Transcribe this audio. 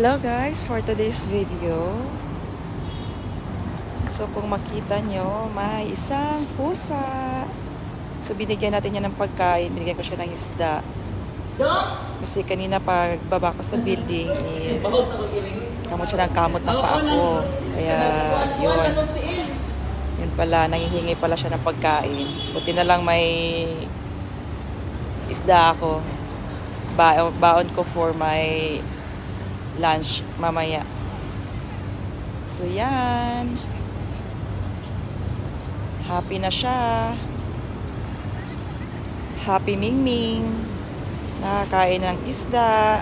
Hello guys, for today's video. So kung makita nyo, may isang pusa. So binigyan natin niya ng pagkain, binigyan ko siya ng isda. Kasi kanina pagbaba ko sa building is kamot siya ng kamot na pa ako. Kaya yun. Yun pala, nangihingi pala siya ng pagkain. Buti na lang may isda ako. Ba baon ko for my lunch mamaya. So yan. Happy na siya. Happy Ming Ming. Nakakain ng isda.